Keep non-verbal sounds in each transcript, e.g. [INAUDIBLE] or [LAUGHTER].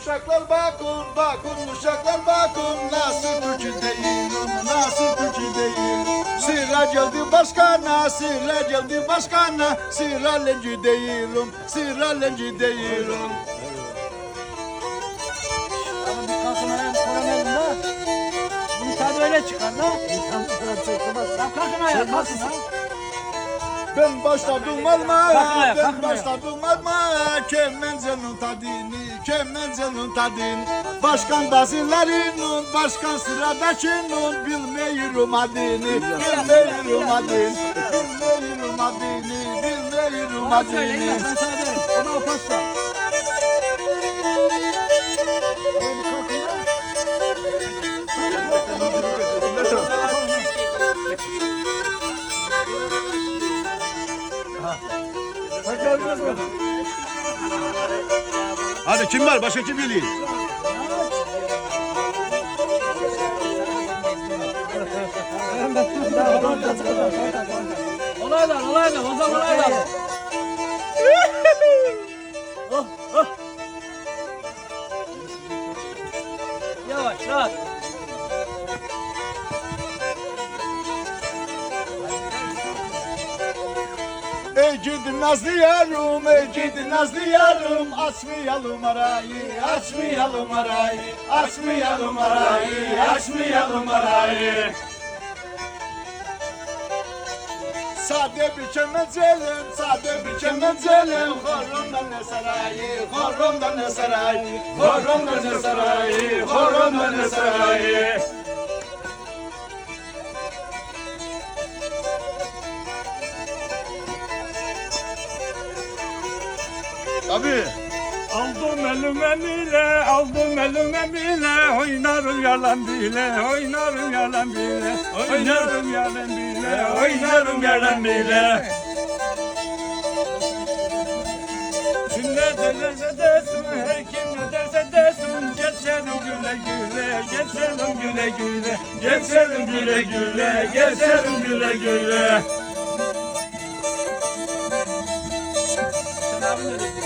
Uşaklar bakın, bakın uşaklar bakın Nasıl Türk'ü değilim, nasıl Türk'ü değil Sıra geldi başkana, sıra geldi başkana Sıra lenci değilim, sıra lenci değilim Ama bir kalkın ayağım koronelim da. Bunu tabi öyle çıkar da. Ya kalkın ayağa kalkın ha. Ben başladım alma, ben başladım alma Kemencenin tadını, kemencenin tadını Başkan bazılarının, başkan sıradakinin. Bilmiyorum adını, bilmiyorum adını. Bilmiyorum adını, ya adını. Ona o. kim var, başka kim geliyor? Nazlı yarım, gidi Nazlı yarım Açmayalım arayı, açmayalım arayı Açmayalım arayı, açmayalım arayı. Sade bir kemencelim, sade bir kemencelim Horumdan ne sarayı, horumdan ne sarayı Horumdan ne sarayı, horumdan ne sarayı Tabii Aldım elime bile, aldım elime bile. Oynarım yalan bile, oynarım yalan bile. Oynarım yalan bile, oynarım yalan bile. Kim ne derse desin, her kim ne derse desin. Geçelim güle güle, geçelim güle güle. Geçelim güle güle, geçelim güle güle. O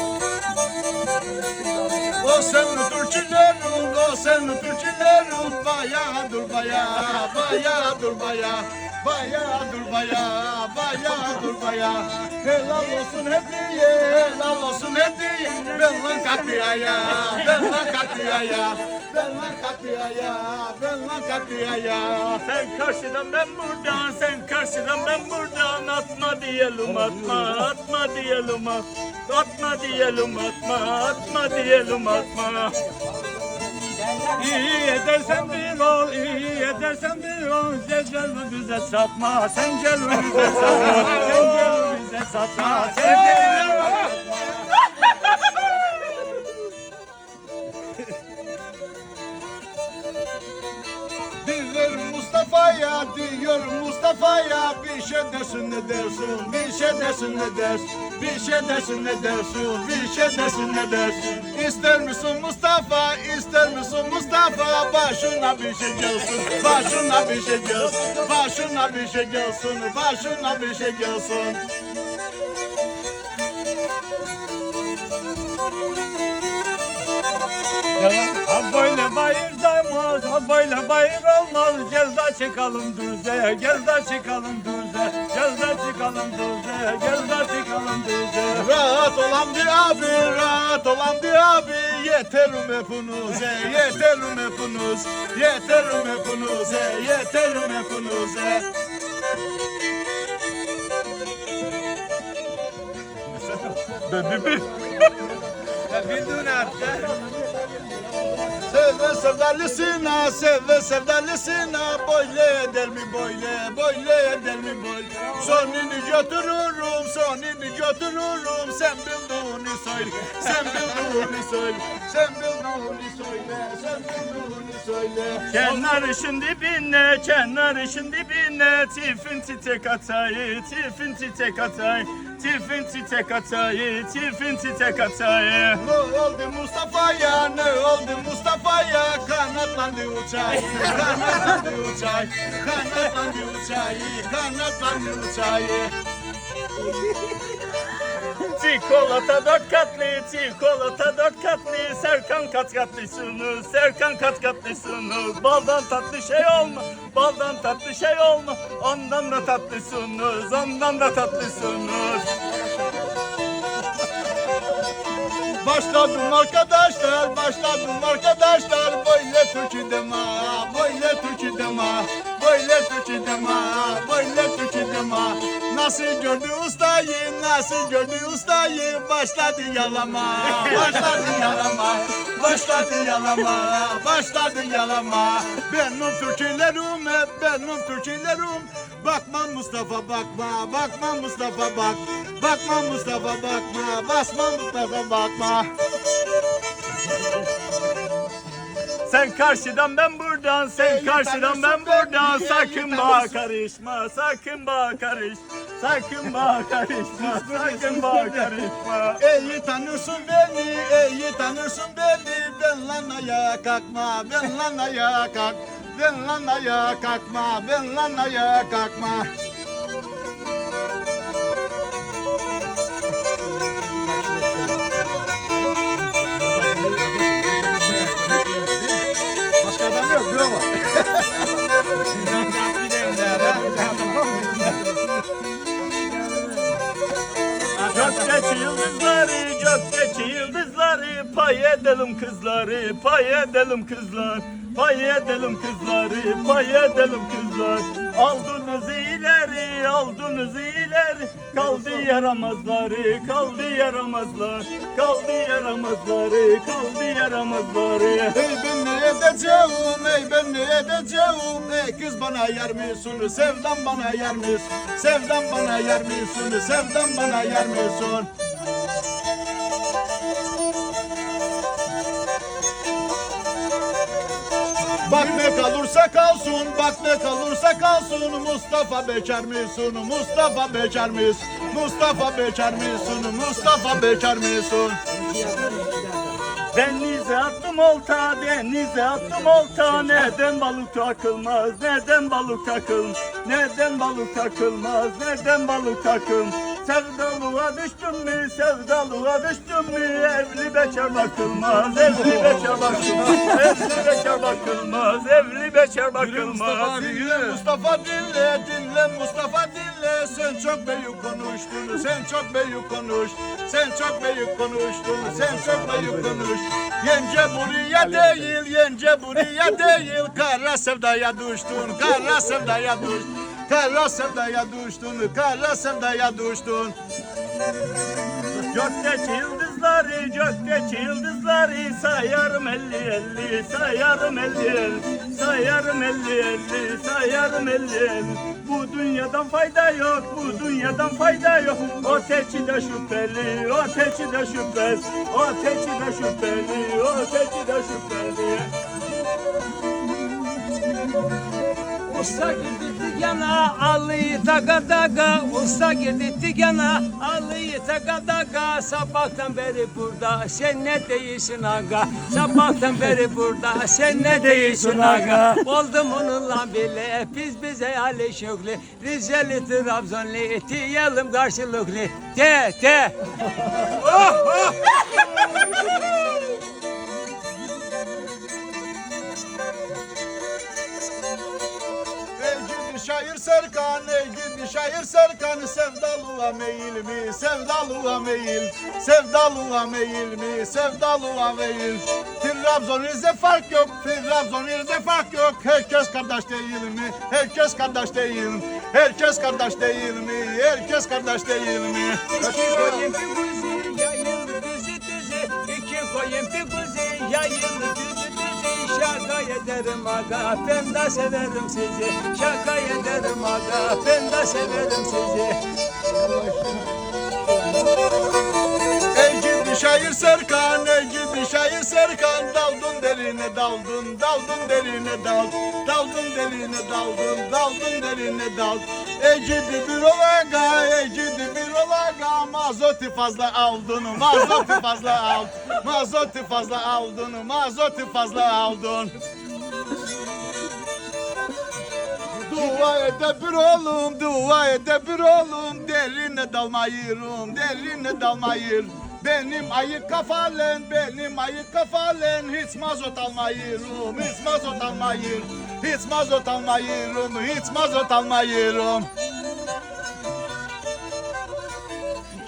sen türkülerin, o sen türkülerin Baya dur baya, baya dur baya Baya dur baya, baya dur baya. Helal olsun hediye, helal olsun hediye Ben lan kapıyaya, ben lan kapıyaya Ben lan kapıyaya, ben lan kapıyaya Sen karşıdan ben buradan, sen karşıdan ben buradan. Atma diyelim atma, atma diyelim atma Atma diyelim atma, atma diyelim atma. İyi edersen bir ol, iyi edersen bir ol. Gel bize satma, sen gel bize satma. Sen gel bize satma, sen gel Diyor diyor Mustafa'ya Bir şey desin ne dersin, bir şey desin ne dersin Bir şey desin ne dersin, bir şey desin ne dersin. İster misin Mustafa, ister misin Mustafa? Başına bir şey gelsin, başına bir şey gelsin Başına bir şey gelsin, başına bir şey gelsin. Ha böyle bayır böyle bayır olmaz Gel de çıkalım düze, gel de çıkalım düze Gel de çıkalım düze, gel de çıkalım düze. Rahat olan bir abi, rahat olan bir abi. Yeterim hepinize, yeterim hepiniz Yeterim hepinize, yeterim hepinize Bildiğin artık Seve sevdalısına, seve sevdalısına Böyle eder mi böyle, böyle eder mi böyle Sonunu götürürüm, sonunu götürürüm. Sen bildiğini söyle, sen bildiğini söyle Sen bildiğini söyle, sen bildiğini söyle. Kenar işin dibine, kenar işin dibine. Tifin titek atayı, tifin titek atayı Tifin titek atayı, tifin titek atayı Ne oldu Mustafa'ya, ne oldu Mustafa'ya? Kanatlandı uçay, kanatlandı uçay Kanatlandı uçay, kanatlandı uçay Çikolata dört katlı, çikolata dört katlı, Serkan kat katlısınız, Serkan kat katlısınız. Baldan tatlı şey olma, baldan tatlı şey olma, ondan da tatlısınız, ondan da tatlısınız. Başladım arkadaşlar, başladım arkadaşlar. Böyle türkü deme, böyle türkü deme. Böyle türkü deme, böyle türkü deme Nasıl gördü ustayı, nasıl gördü ustayı? Başladı yalama, başladı yalama Başladı yalama, başladı yalama. Benim türkülerim hep benim türkülerim Bakma Mustafa bakma, bakma Mustafa bak. Bakma Mustafa bakma, basma Mustafa bakma Sen karşıdan ben buradan, sen karşıdan ben buradan. Sakın tanrısın. karışma, sakın bana karış Sakın bana karışma, sakın bana karışma. İyi tanırsın beni, iyi tanırsın beni. Ben lan ayağa kalkma, ben lan ayağa kalk. Ben lan ayağa kalkma, ben lan ayağa kalkma Pay edelim kızları, pay edelim kızlar. Pay edelim kızları, pay edelim kızlar. Aldınız ileri, aldınız ileri Kaldı yaramazları, kaldı yaramazlar. Kaldı yaramazları, kaldı yaramazları. Ey ben ne edeceğim, ey ben ne edeceğim? Ey kız bana yer misin, sevdam bana yer misin Sevdam bana yer misin, sevdam bana yer misin kalırsa kalsın, bak ne kalırsa kalsın. Mustafa bekar mısın, Mustafa bekar mısın Mustafa bekar mısın, Mustafa bekar mısın Denize attım olta, denize attım olta. Neden balık takılmaz, neden balık takıl? Neden balık takılmaz, neden balık takıl? Sevdalığa düştüm mü, sevdalığa düştüm mü Bekar bakılmaz, evli bekar bakılmaz Evli bekar bakılmaz, evli bekar bakılmaz. Dinle Mustafa dinle, dinle Mustafa dinle. Sen çok büyük konuştun, sen çok büyük konuş. Sen çok büyük konuştun, sen çok büyük konuş. Yenge buraya değil, yenge buraya değil. Kara sevdaya düştün, kara sevdaya düştün. Kara sevdaya düştün, kara sevdaya düştün. Gökteki yıldızları, gökteki yıldızları sayarım elli elli, sayarım elli elli, sayarım elli elli, sayarım elli elli. Bu dünyadan fayda yok, bu dünyadan fayda yok. O teçi de şüpheli, o teçi de şüpheli, o teçi de şüpheli, o teçi de şüpheli. Usta girdi dükkana, alıyı taka taka. Usta girdi dükkana, alıyı taka taka. Sabahtan beri burada, sen ne değilsin aga? Sabahtan beri burada, sen ne değilsin aga? Oldum onunla bile, biz bize Ali Şükrü. Rizeli Trabzonlu, diyelim karşılıklı. De, de. Ey Serkan, ey gidi şair Serkan Sevdalığa meyil mi, sevdalığa meyil Sevdalığa meyil mi, sevdalığa meyil. Trabzon Rize fark yok, Trabzon Rize fark yok. Herkes kardeş değil mi, herkes kardeş değil. Mi Herkes kardeş değil mi, herkes kardeş değil mi? İki koyun bir kuzu yayıldı düzü düzü İki koyun bir düzü Şaka ederim aga ben de severim sizi. Şaka ederim aga ben de severim sizi. Ey gidi şair Serkan, ey gidi şair Serkan Daldın derine daldın, daldın derine dal. Daldın derine daldın, daldın derine dal. Ey gidi bir olaga, ey gidi bir olaga. Mazoti fazla aldın, mazoti fazla al. Mazoti fazla aldın, mazoti fazla aldın. Dua ede bir oğlum, dua ede bir oğlum. Derine dalmayırım, derine dalmayır benim ayık kafalen, benim ayık kafalen Hiç mazot almayırım, hiç mazot almayır Hiç mazot almayırım, hiç mazot almayırım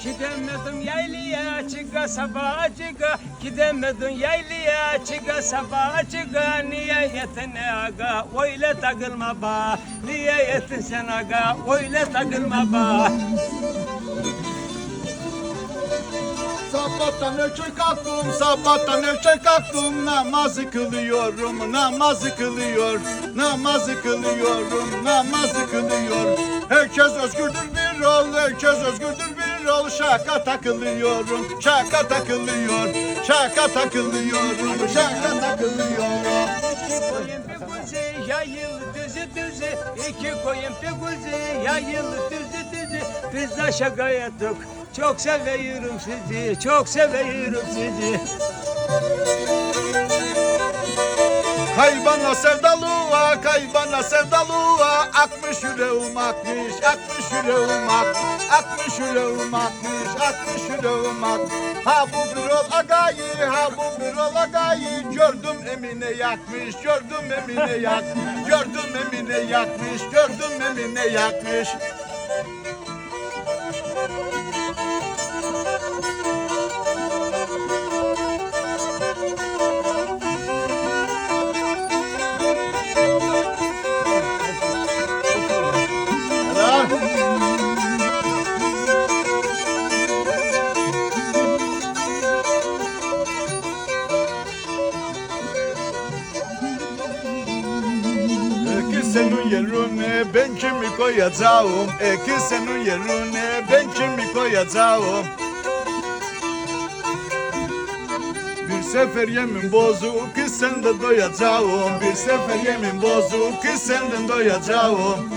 Gidemedim yaylaya çıka sabaha çıka Gidemedim yaylaya çıka sabaha çıka Niye yetin aga? Öyle takılma ba. Niye yetin sen aga? Öyle takılma ba Sabahtan önce kalktım, sabahtan önce kalktım. Namazı kılıyorum, namazı kılıyor. Namazı kılıyorum, namazı kılıyor. Herkes özgürdür bir ol, herkes özgürdür bir ol. Şaka takılıyorum, şaka takılıyor. Şaka takılıyorum, şaka kuzu yayıl düzü düzü. İki koyun kuzu yayıl düzü düzü. Biz de şaka yaptık çok seviyorum sizi çok seviyorum sizi. Kaybana sevdalığa, kaybana sevdalığa Akmış yüreğim akmış, akmış yüreğim ak Akmış yüreğim akmış, akmış yüreğim ak. Ha bu bir ol agayı, ha bu bir ol agayı. Gördüm Emine yakmış, gördüm Emine yak Gördüm Emine yakmış, gördüm Emine yakmış. Helal. Koyacağım. Eki senin yerine ben kimi koyacağım? Bir sefer yemin bozuk ki senden doyacağım. Bir sefer yemin bozuk ki senden doyacağım.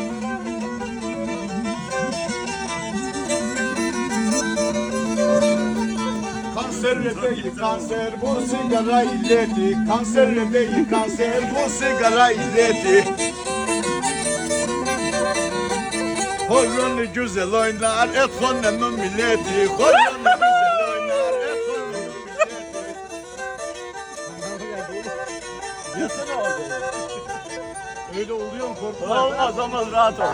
Kanser değil kanser bu sigara illeti. Kanser değil kanser bu sigara illeti Horonlu güzel oynar et honemin milleti Horonlu güzel oynar et honemin milleti Yasana abi. Öyle oluyor mu korkma Olmaz olmaz rahat ol.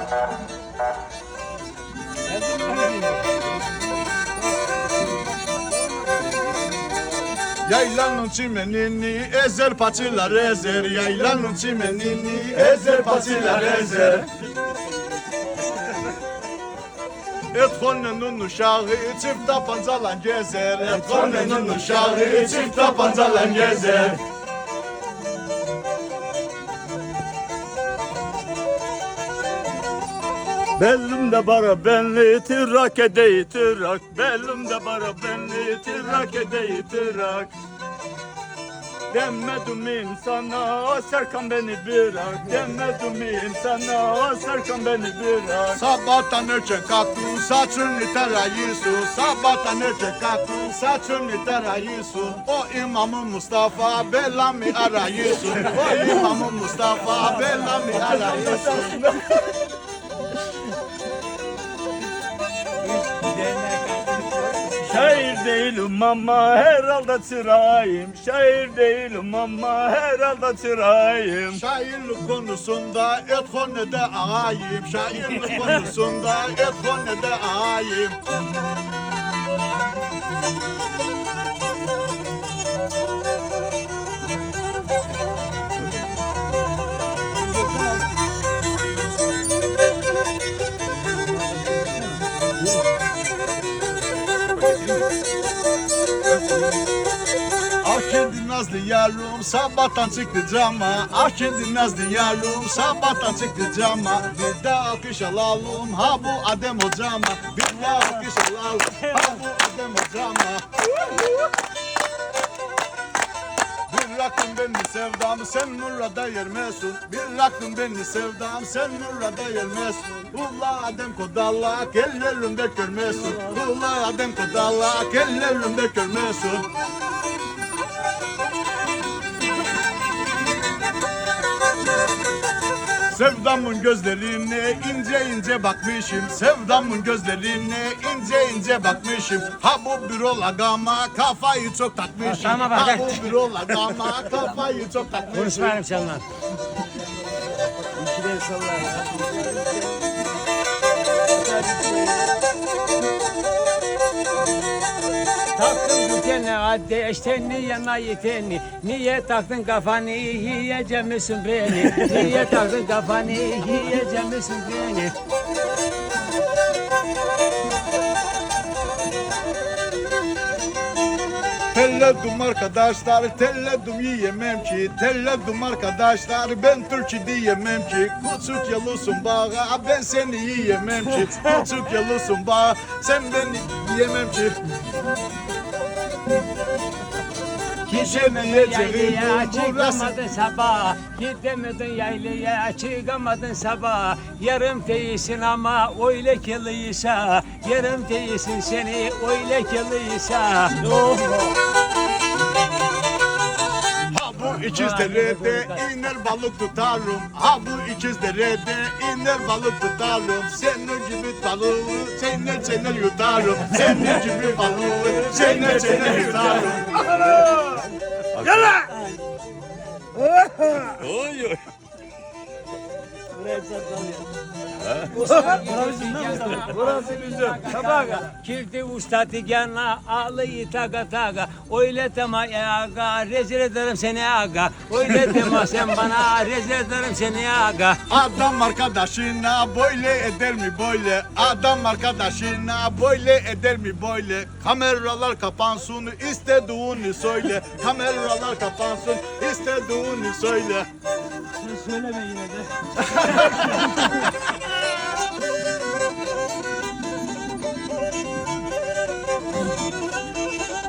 Yaylanın çimenini ezer paçılar ezer Yaylanın çimenini ezer paçılar ezer Et konunun uşağı çift tapancalan gezer Et konunun uşağı çift tapancalan gezer Bellumda bara benli tirrak edeyi tirrak Bellumda bara benli tirrak edeyi tirrak Demedim insana Serkan beni bırak. Demedim insana Serkan beni bırak. Sabahtan önce kalktın saçını tarayıyorsun Sabahtan önce kalktın saçını tarayıyorsun O imamı Mustafa Bellami arıyorsun O imamı Mustafa arıyorsun Şair değilim ama herhalde çırayım. Şair değilim ama herhalde çırayım. Şairlik konusunda et konede ağayım. Şairlik konusunda et konede ağayım Ah kendi nazlı yarım sabahtan çıktı cama. Ah kendi nazlı yarım sabahtan çıktı cama. Bir de alkış alalım ha bu Adem hocama. Bir de alkış alalım ha bu Adem hocama Bir rakım beni sevdam sen nurada yermesin Bir rakım beni sevdam sen nurada yermesin Ula Adem kodallak ellerimde görmesin Ula Adem kodallak ellerimde görmesin Sevdamın gözlerine ince ince bakmışım. Sevdamın gözlerine ince ince bakmışım. Ha bu bürola gama kafayı çok takmışım. Tamam, bak, Ha bu bürola gama kafayı çok takmışım. Konuşmayalım seninle. İkiden sallar. Taktım dükene ateş tenni yana yiteni. Niye taktın kafanı yiyecek beni? Niye taktın kafanı yiyecek beni? Telledim arkadaşlar, telledim yiyemem ki. Telledim arkadaşlar, ben Türkçe diyemem ki. Küçük yalırsın bağa, ben seni yiyemem ki. Küçük yalırsın bağa, sen beni yiyemem ki. Gidemedin yaylaya çıkamadın sabah. Gidemedin yaylaya çıkamadın sabah. Yarım değilsin ama öyle keliysa Yarım değilsin seni öyle keliysa Oh. Ha bu ikizderede iner balık tutarım. Ha bu ikizderede iner balık tutarım. Senin gibi balığı çener çener yutarım. Senin gibi balığı çener çener yutarım Burası bizim tabaga Kirdi usta tigana ağlayı taga. Taga Öyle deme aga rezil ederim seni aga. Öyle deme sen bana rezil ederim seni aga. Adam arkadaşına böyle eder mi böyle? Adam arkadaşına böyle eder mi böyle? Kameralar kapansın istediğini söyle. Kameralar kapansın istediğini söyle. Sen söyleme yine de [LAUGHS]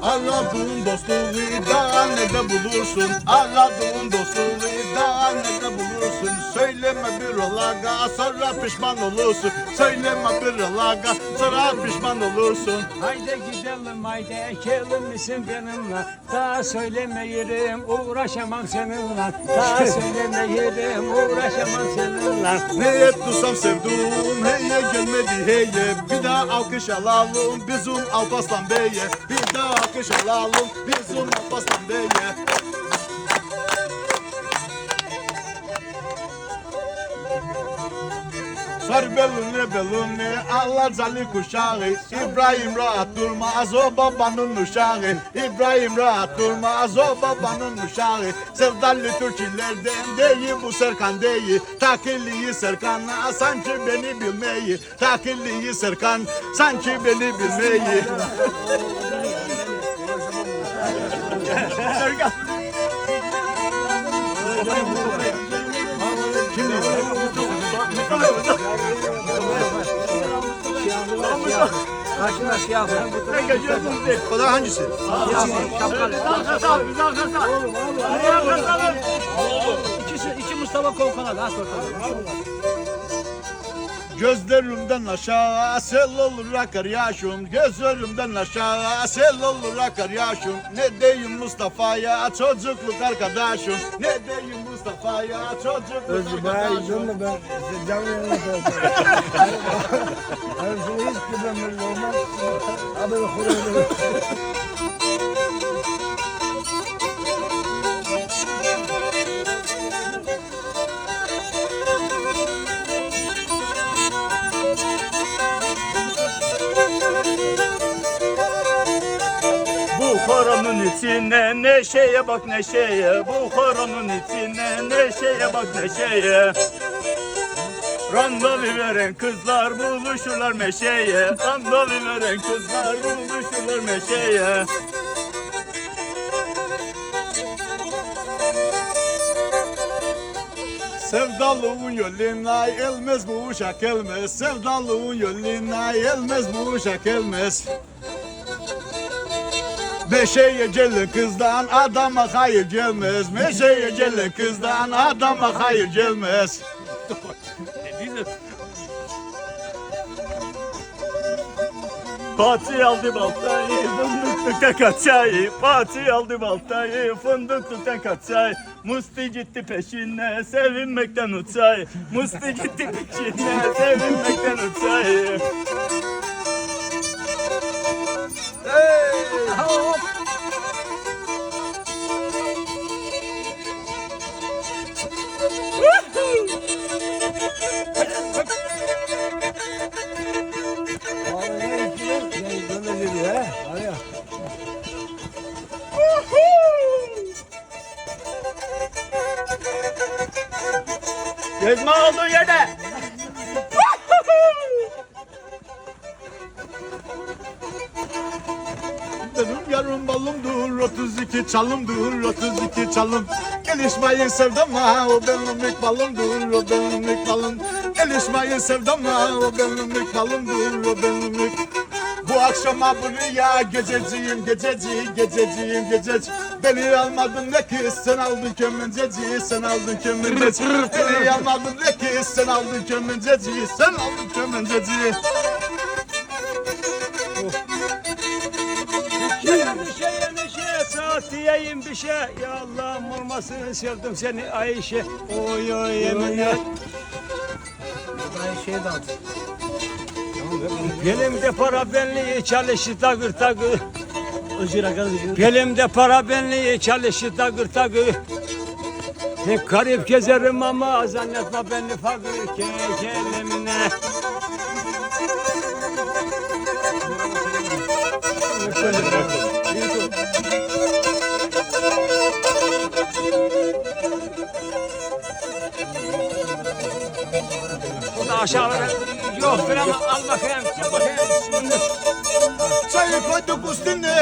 Aradığın dostluğu daha ne de bulursun? Aradığın dostluğu daha ne de bulursun? Söyleme bir olaga sonra pişman olursun. Söyleme bir olaga sonra pişman olursun. Haydi gidelim haydi gelin misin benimle? Daha söylemeyelim uğraşamam seninle. Daha [LAUGHS] söylemeyelim uğraşamam seninle. Ne ettiysem sevduğum heye gelmedi heye? Bir daha alkış alalım bizim Alpaslan Bey'e. Bir daha alkış alalım bizim Alpaslan Bey'e Sar belini belini Alacalı kuşağı. İbrahim rahat durmaz o babanın uşağı. İbrahim rahat durmaz o babanın uşağı. Sevdalı Türkçilerden değil bu Serkan değil. Takilliyi Serkan'a sanki beni bilmeyi. Takilliyi Serkan sanki beni bilmeyi Serkan Başına siyah var O da hangisi? İkisi, iki Mustafa Kolkan'a da sortalım. Gözlerimden aşağı sel olur akar yaşım Gözlerimden aşağı sel olur akar yaşım Ne diyeyim Mustafa'ya çocukluk arkadaşım Ne diyeyim Mustafa'ya çocukluk Özgür bayağı arkadaşım izliyorum da ben size canlı yayına soracağım. Hani şunu hiç güvenmiyorum olmaz. Abi okuyorum. İçine neşeye bak neşeye. Bu koronun içine neşeye bak neşeye. Randevu veren kızlar buluşurlar meşeye. Randevu veren kızlar buluşurlar meşeye. Sevdalığın yoluna elmez bu uşak elmez. Sevdalığın yoluna elmez bu uşak elmez Beşeye gelen kızdan adama hayır gelmez. Meşeye gelen kızdan adama hayır gelmez. Fatih aldı baltayı, fındık Fındıkta kaçay, Fatih aldı baltayı Fındıkta kaçay Musti gitti peşine sevinmekten uçay Musti gitti peşine sevinmekten uçay ya. Gezme olduğu yerde 32 çalımdır 32 çalım. Gelişmeyin sevdama o benim ilk balımdır o benim ilk balım. Gelişmeyin sevdama o benim ilk balımdır o benim ilk bu akşama buraya gececiyim gececi gececiyim gececi. Beni almadın ne ki sen aldın kömünceci sen aldın kömünceci Beni almadın ne ki sen aldın kömünceci sen aldın kömünceci şey Ya Allah'ım olmasın sevdim seni Ayşe. Oy oy yemin et. Ben şey de aldım. Elimde para benliği çalışır takır takır Özgür arkadaşım. Elimde para benliği çalışır takır takır Pek garip gezerim ama zannetme beni fakir ke kelimine. O da aşağı Yok bir ama al bakayım. Al bakayım.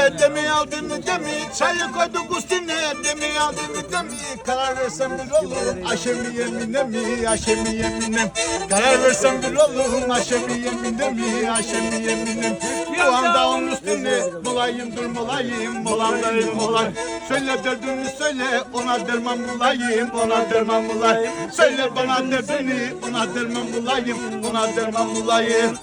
Demi aldın demi? Çayı koyduk üstüne. Demi aldın demi? Karar versem bir olur aşemi yemine mi? Aşemi yemine? Karar versem bir olur aşemi yemine mi? Aşemi yemine? Bu anda onun üstüne molayım dur molayım molayım molay Söyle derdini söyle ona derman bulayım ona derman bulayım. Söyle bana derdini ona derman bulayım ona derman bulayım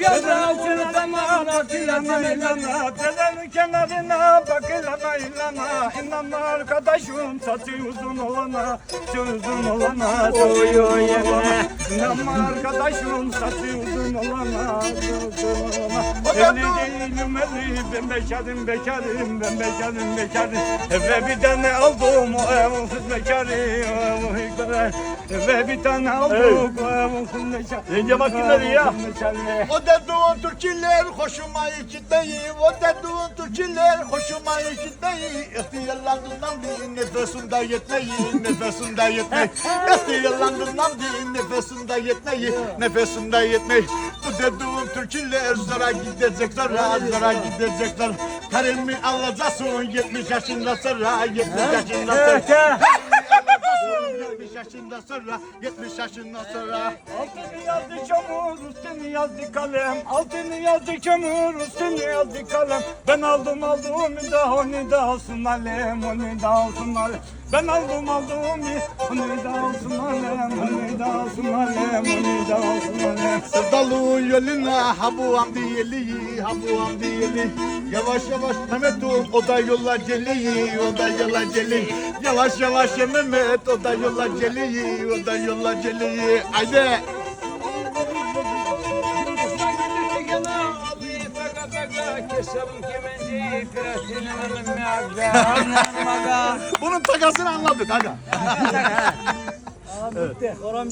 Yazın altını zaman İlana Dedenin kenarına bak ilana ilana İnanma arkadaşım saçı uzun olana Saçı uzun olana Oy oy İnanma arkadaşım uzun olana Evli değilim evli ben bekarım bekarım Ben bekarım bekarım. Eve bir tane aldım o evsiz bekarım Eve bir tane aldım o evsiz bekarım Yenge makineleri ya? O dediğin türküler hoşuma gitmeyi O dediğin türküler hoşuma gitmeyi İhtiyarlandığından bir nefesimde yetmeyi Nefesimde yetmeyi [LAUGHS] İhtiyarlandığından bir nefesimde yetmeyi Nefesimde yetmeyi. Bu dediğin türküler zora gidecek zora Zora gidecekler. Karımı alacaksın 70 yaşında sonra 70 yaşında sonra 70 yaşında sonra 70 yaşından sonra Altını yazdı çamur, üstünü yazdı kalem. Altını yazdı kömür, üstünü yazdı kalem. Ben aldım aldım onu da onu da olsun alem, onu da olsun alem. Ben aldım aldım onu da olsun alem, onu da olsun alem, onu da olsun alem. Sevdalı yoluna ha bu an diyeli ha bu an diyeli Yavaş yavaş Mehmet ol o da yola geliyi o da yola geliyi Yavaş yavaş ya Mehmet o da yola geliyi o da yola geliyi Haydi bunun takasını anladık Bitti. Koran bitti.